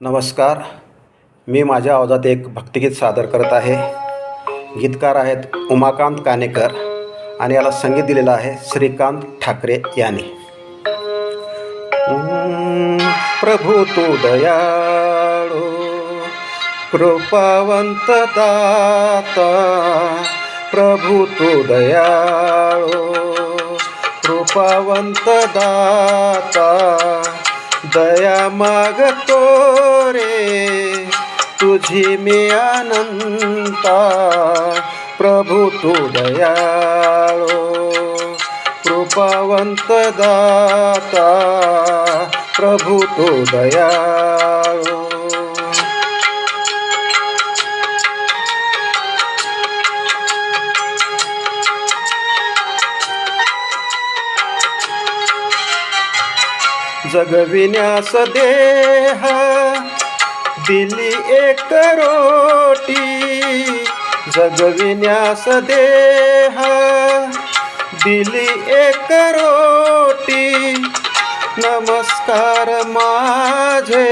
नमस्कार. मी माझ्या आवाजात एक भक्तिगीत सादर करत आहे. गीतकार आहेत उमाकांत कानेकर आणि याला संगीत दिलेलं आहे श्रीकांत ठाकरे यांनी. प्रभू तू दयाळो कृपावंत दाता प्रभू तू दयाळो कृपावंत दाता दया मागतो रे. तुझी मी अनंता प्रभू तू दयाळो. कृपावंत दाता प्रभू तू दयाळो. जगविण्यास देह दिली एक रोटी. जगविण्यास देह दिली एक रोटी. नमस्कार माझे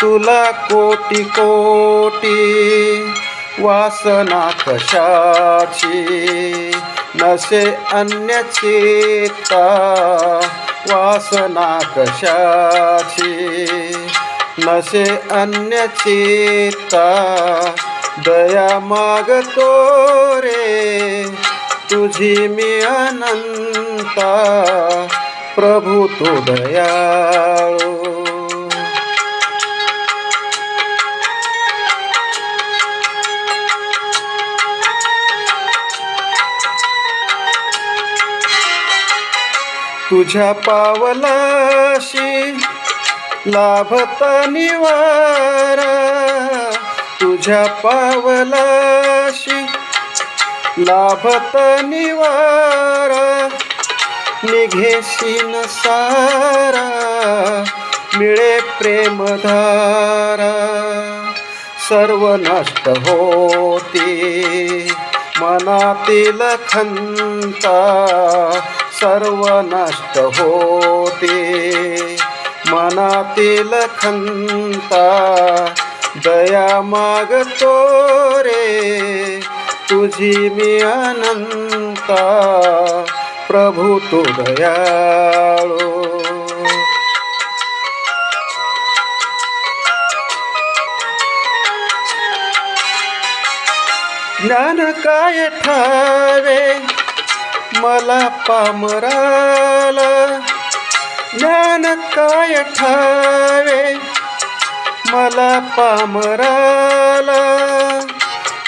तुला कोटी कोटी. वासना कशाची नसे अन्य चेता वासना कशाची नसे अन्य चित्ता दया मागतो रे तुझी मी अनंता प्रभू तू दयाळू. तुझ्या पावलाशी लाभता निवारा. तुझ्या पावलाशी लाभता निवारा. निघेशीन सारा मिळे प्रेमधारा. सर्व नष्ट होते. मनातील खंता सर्व नष्ट होते. मनातील खंता दया मागतो रे. तुझी मी अनंता प्रभू तू दयाळू. ज्ञान काय ठावे मला पामराला. ज्ञान काय ठावे मला पामराला.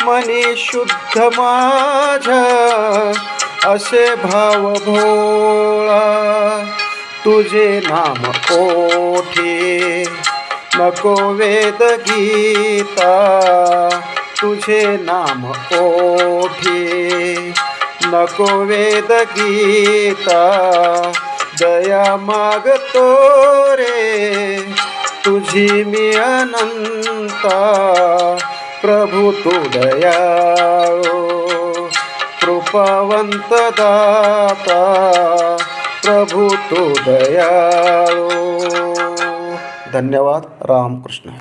मनी शुद्ध माझा असे भाव भोळा तुझे नाम ओठे नको वेद गीता तुझे नाम ओठे नको वेद गीता दया मागतो रे. तुझी मी अनंता प्रभु तू दयाळो कृपावंत दाता प्रभु तू दयाळो. धन्यवाद रामकृष्ण.